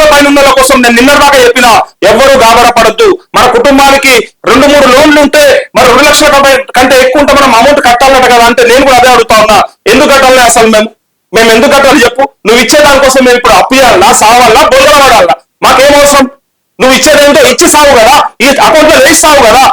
లక్షల పైన కోసం నేను నిన్న దాకా చెప్పిన ఎవ్వరూ గాబరపడద్దు మన కుటుంబానికి రెండు మూడు లోన్లు ఉంటే మరి రెండు లక్షల కంటే- కంటే ఎక్కువ ఉంటే మనం అమౌంట్ కట్టాలట కదా అంటే నేను కూడా అదే అడుగుతా ఉన్నా. ఎందుకు కట్టాలి అసలు మేము? మేము ఎందుకు కట్టాలి చెప్పు. నువ్వు ఇచ్చే దానికోసం మేము ఇప్పుడు అప్పు ఇవ్వాలా సావాలా బొందర పడాలా మాకేం అవసరం? నువ్వు ఇచ్చేదేంటో ఇచ్చి సావు కదా. ఈ అకౌంట్లో వేసి సావు కదా.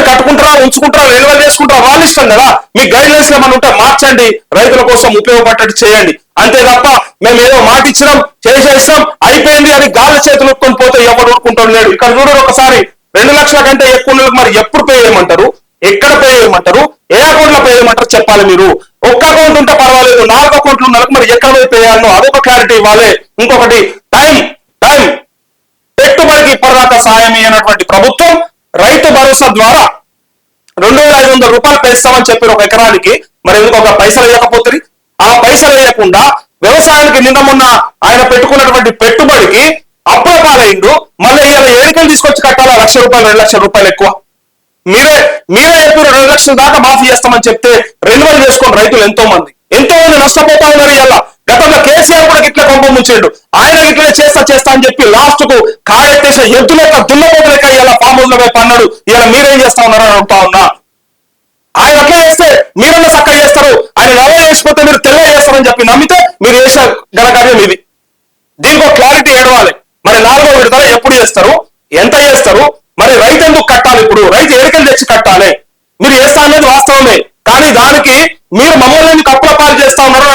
పోయి కట్టుకుంటారా ఉంచుకుంటారా రెన్యువల్ చేసుకుంటారా వాళ్ళ ఇష్టం కదా. మీ గైడ్ లైన్స్ ఏమైనా ఉంటే మార్చండి రైతుల కోసం ఉపయోగపడ్డట్టు చేయండి. అంతే తప్ప మేము ఏదో మాట ఇచ్చినాం చేసేసినాం అయిపోయింది అని గాలి చేతులు ఒప్పుకొని పోతే ఎవరు ఊరుకుంటాడు లేడు. ఇక్కడ చూడరు ఒకసారి రెండు లక్షల కంటే ఎక్కువ మరి ఎప్పుడు పే చేయమంటారు? ఎక్కడ పే చేయమంటారు? ఏ అకౌంట్లో పే చేయమంటారు చెప్పాలి మీరు? ఒక్క అకౌంట్ ఉంటే పర్వాలేదు నాలుగు అకౌంట్లు ఉన్న మరి ఎక్కడ పోయి పే చేయాలనో అదొక క్లారిటీ ఇవ్వాలి. ఇంకొకటి టైం టైం. పెట్టుబడికి ఇప్పటిదాకా సాయం ఇవ్వనటువంటి ప్రభుత్వం రైతు భరోసా ద్వారా రెండు వేల ఐదు వందల రూపాయలు పెంచుతామని చెప్పారు ఒక ఎకరానికి. మరి ఎందుకు ఒక పైసలు వేయకపోతుంది ఆ పైసలు వేయకుండా వ్యవసాయానికి నిన్న మొన్న ఆయన పెట్టుకున్నటువంటి పెట్టుబడికి అప్పుల పాలైండు మళ్ళీ ఇలా ఏడికలు తీసుకొచ్చి కట్టాలా? లక్ష రూపాయలు రెండు లక్షల రూపాయలు ఎక్కువ. మీరే మీరే చెప్పారు రెండు లక్షల దాకా మాఫీ చేస్తామని చెప్తే రెన్యువల్ చేసుకుని రైతులు ఎంతో మంది ఎంతో మంది నష్టపోతా ఉన్నారు ఇలా గతంలో కేసీఆర్ కూడా ఇట్లా కొంప ముంచాడు. ఆయన ఇట్లా చేస్తా చేస్తా అని చెప్పి లాస్ట్కు కాయెత్తేసిన ఎద్దు లెక్క దున్నపోతు లెక్క ఇలా ఫామ్ పోయి పన్నాడు ఇలా మీరేం చేస్తా ఉన్నారని అడుగుతా ఉన్నా. ఆయన అట్లా చేస్తే మీరన్నా చక్కగా చేస్తారు? ఆయన నల్ల చేసిపోతే మీరు తెల్ల చేస్తారని చెప్పి నమ్మితే మీరు చేసే ఘనకార్యం ఇది. దీనికి ఒక క్లారిటీ ఏడవాలి. మరి నాలుగో విడతల ఎప్పుడు చేస్తారు? ఎంత చేస్తారు? మరి రైతు ఎందుకు కట్టాలి ఇప్పుడు? రైతు ఎడికలు తెచ్చి కట్టాలి. మీరు చేస్తా అనేది వాస్తవమే. కానీ దానికి మీరు మమ్మల్ని కప్పుల పాలు చేస్తా ఉన్నారని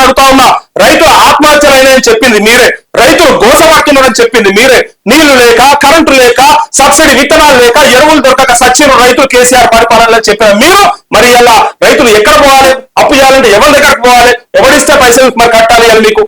అడుగుతా చెప్పింది మీరే. రైతులు గోసపడుతున్నారని చెప్పింది మీరే. నీళ్ళు లేక కరెంటు లేక సబ్సిడీ విత్తనాలు లేక ఎరువులు దొరకక సచిన రైతులు కేసీఆర్ పరిపాలనలో చెప్పారు మీరు మరి ఎలా? రైతులు ఎక్కడ పోవాలి? అప్పు చేయాలంటే ఎవరి దగ్గరకు పోవాలి? ఎవరిస్తే పైసలు మరి కట్టాలి అని మీకు?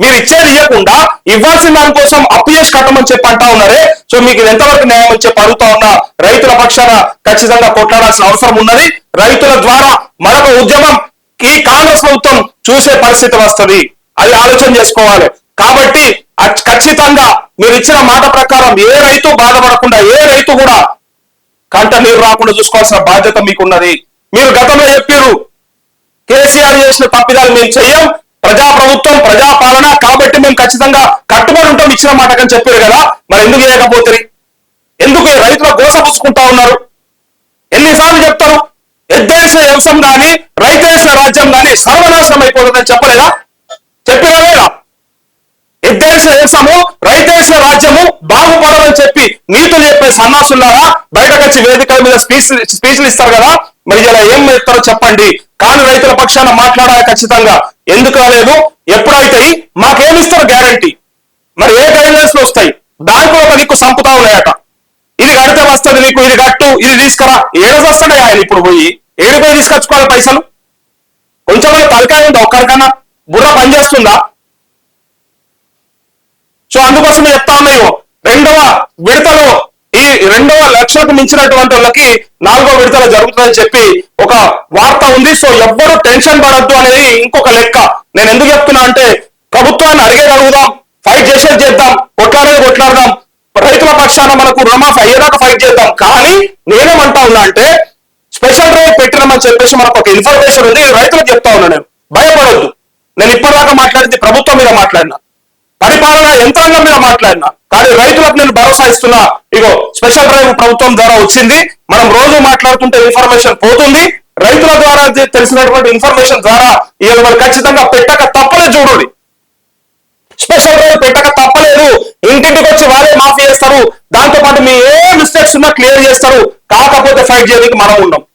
మీరు ఇచ్చేది ఇవ్వకుండా ఇవ్వాల్సిన దానికోసం అప్పు చేసి కట్టమని చెప్పి అంటా ఉన్నారే. సో మీకు ఇది ఎంతవరకు న్యాయం అని చెప్పి అడుగుతా ఉన్నా. రైతుల పక్షాన ఖచ్చితంగా కొట్లాడాల్సిన అవసరం ఉన్నది. రైతుల ద్వారా మరొక ఉద్యమం ఈ కాంగ్రెస్ ప్రభుత్వం చూసే పరిస్థితి వస్తది. అది ఆలోచన చేసుకోవాలి. కాబట్టి అచ్- ఖచ్చితంగా మీరు ఇచ్చిన మాట ప్రకారం ఏ రైతు బాధపడకుండా ఏ రైతు కూడా కంట నీరు రాకుండా చూసుకోవాల్సిన బాధ్యత మీకున్నది. మీరు గతంలో చెప్పారు కేసీఆర్ చేసిన తప్పిదాలు మేము చెయ్యం ప్రజా ప్రభుత్వం ప్రజా పాలన కాబట్టి మేము ఖచ్చితంగా కట్టుబడి ఉంటాం ఇచ్చిన మాటకని చెప్పారు కదా. మరి ఎందుకు చేయకపోతే ఎందుకు రైతుల గోస పుచ్చుకుంటా ఉన్నారు? ఎన్నిసార్లు చెప్తారు? ఎద్దేసిన వ్యవసాయం రైతు వేసిన రాజ్యం కానీ సర్వనాశనం అయిపోతుందని చెప్పలేదా? చేసిన దేశము రైతేసిన రాజ్యము బాగుపడాలని చెప్పి నీతులు చెప్పే సన్నాసులారా బయటకు వచ్చి వేదికల మీద స్పీచ్ స్పీచ్లు ఇస్తారు కదా? మరి ఇలా ఏం ఇస్తారో చెప్పండి. కానీ రైతుల పక్షాన మాట్లాడాలి ఖచ్చితంగా. ఎందుకు రాలేదు? ఎప్పుడైతే మాకేమిస్తారు గ్యారంటీ? మరి ఏ గైడ్లైన్స్లో వస్తాయి? బ్యాంకులో ఒక నీకు సంపుతా ఉన్నాయట. ఇది కడితే వస్తుంది నీకు ఇది కట్టు ఇది తీసుకురా. ఏడదొస్తాడే ఆయన ఇప్పుడు పోయి? ఏడు పోయి తీసుకొచ్చుకోవాలి పైసలు? కొంచెం తలకాయ ఉందా ఒక్కరికన్నా? బుర్ర పనిచేస్తుందా? సో అందుకోసం చెప్తా ఉన్నాయో రెండవ విడతలో ఈ రెండవ లక్షలకు మించినటువంటి వాళ్ళకి నాలుగో విడతల జరుగుతుందని చెప్పి ఒక వార్త ఉంది. సో ఎవ్వరు టెన్షన్ పడద్దు అనేది ఇంకొక లెక్క. నేను ఎందుకు చెప్తున్నా అంటే ప్రభుత్వాన్ని అడిగేది అడుగుదాం ఫైట్ చేసేది చేద్దాం కొట్లాడేది కొట్లాడదాం. రైతుల పక్షాన మనకు రుణమాఫీ అయ్యేదాకా ఫైట్ చేద్దాం. కానీ నేనేమంటా ఉన్నా అంటే స్పెషల్ రేట్ పెట్టినామని చెప్పేసి మనకు ఒక ఇన్ఫర్మేషన్ ఉంది. రైతులకు చెప్తా ఉన్నా నేను. భయపడొద్దు. నేను ఇప్పటిదాకా మాట్లాడింది ప్రభుత్వం మీద మాట్లాడినా. పరిపాలన యంత్రాంగం మీద మాట్లాడినా. కానీ రైతులకు నేను భరోసా ఇస్తున్నా. ఇగో స్పెషల్ డ్రైవ్ ప్రభుత్వం ద్వారా వచ్చింది. మనం రోజు మాట్లాడుతుంటే ఇన్ఫర్మేషన్ పోతుంది. రైతుల ద్వారా తెలిసినటువంటి ఇన్ఫర్మేషన్ ద్వారా ఇవాళ మరి ఖచ్చితంగా పెట్టక తప్పలేదు చూడండి స్పెషల్ డ్రైవ్ పెట్టక తప్పలేదు. ఇంటింటికి వచ్చి వాళ్ళే మాఫీ చేస్తారు. దాంతో పాటు మీ ఏ మిస్టేక్స్ ఉన్నా క్లియర్ చేస్తారు. కాకపోతే ఫైట్ చేయడానికి మనం ఉన్నాం